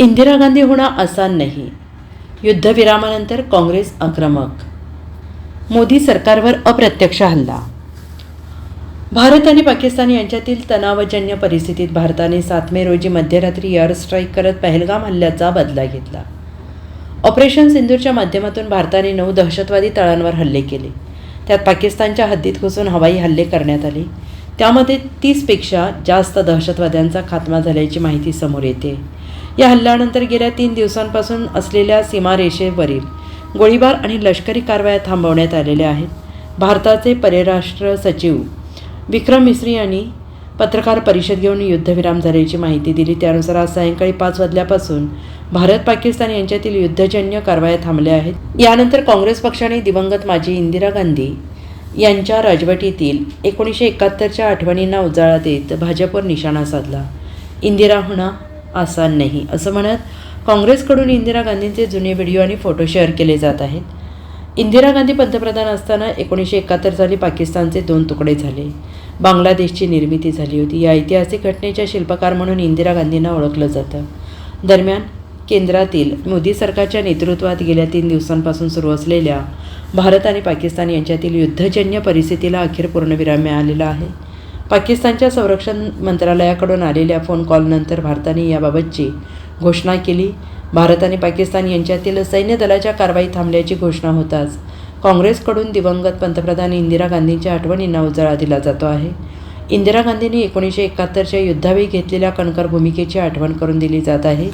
इंदिरा गांधी होणं आसान नाही. युद्धविरामानंतर काँग्रेस आक्रमक. मोदी सरकारवर अप्रत्यक्ष हल्ला. भारत आणि पाकिस्तान यांच्यातील तणावजन्य परिस्थितीत भारताने सात मे रोजी मध्यरात्री एअर स्ट्राईक करत पहलगाम हल्ल्याचा बदला घेतला. ऑपरेशन सिंधूरच्या माध्यमातून भारताने नऊ दहशतवादी तळांवर हल्ले केले. त्यात पाकिस्तानच्या हद्दीत घुसून हवाई हल्ले करण्यात आले. त्यामध्ये तीसपेक्षा जास्त दहशतवाद्यांचा खात्मा झाल्याची माहिती समोर येते. या हल्ल्यानंतर गेल्या तीन दिवसांपासून असलेल्या सीमारेषेवरील गोळीबार आणि लष्करी कारवाया थांबवण्यात आलेल्या आहेत. भारताचे परराष्ट्र सचिव विक्रम मिश्री यांनी पत्रकार परिषद घेऊन युद्धविराम झाल्याची माहिती दिली. त्यानुसार आज सायंकाळी पाच वाजल्यापासून भारत पाकिस्तान यांच्यातील युद्धजन्य कारवाया थांबल्या आहेत. यानंतर काँग्रेस पक्षाने दिवंगत माजी इंदिरा गांधी यांच्या राजवटीतील एकोणीसशे एकाहत्तरच्या आठवणींना उजाळा देत भाजपवर निशाणा साधला. इंदिरा होणं आसान नाही असं म्हणत काँग्रेसकडून इंदिरा गांधींचे जुने व्हिडिओ आणि फोटो शेअर केले जात आहेत. इंदिरा गांधी पंतप्रधान असताना एकोणीसशे एकाहत्तर साली पाकिस्तानचे दोन तुकडे झाले. बांगलादेशची निर्मिती झाली होती. या ऐतिहासिक घटनेच्या शिल्पकार म्हणून इंदिरा गांधींना ओळखलं जातं. दरम्यान केंद्रातील मोदी सरकारच्या नेतृत्वात गेल्या तीन दिवसांपासून सुरू असलेल्या भारत आणि पाकिस्तान यांच्यातील युद्धजन्य परिस्थितीला अखेर पूर्णविराम मिळालेला आहे. पाकिस्तानच्या संरक्षण मंत्रालयाकडून आलेल्या फोन कॉलनंतर भारताने याबाबतची घोषणा केली. भारत आणि पाकिस्तान यांच्यातील सैन्य दलाच्या कारवाई थांबल्याची घोषणा होताच काँग्रेसकडून दिवंगत पंतप्रधान इंदिरा गांधींच्या आठवणींना उजाळा दिला जातो आहे. इंदिरा गांधींनी एकोणीसशे एकाहत्तरच्या युद्धावेळी घेतलेल्या कणकर भूमिकेची आठवण करून दिली जात आहे.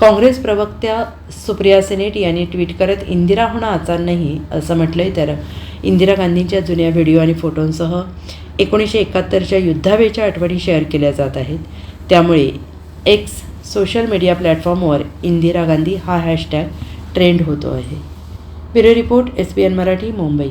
काँग्रेस प्रवक्त्या सुप्रिया सेनेट यांनी ट्विट करत इंदिरा होणं आचार नाही असं म्हटलंय. तर इंदिरा गांधींच्या जुन्या व्हिडिओ आणि फोटोंसह एकोणीसशे एकाहत्तरच्या युद्धावेळच्या आठवणी शेअर केल्या जात आहेत. त्यामुळे एक्स सोशल मीडिया प्लॅटफॉर्मवर इंदिरा गांधी हा हॅशटॅग ट्रेंड होतो आहे. Bureau report S P N Marathi Mumbai.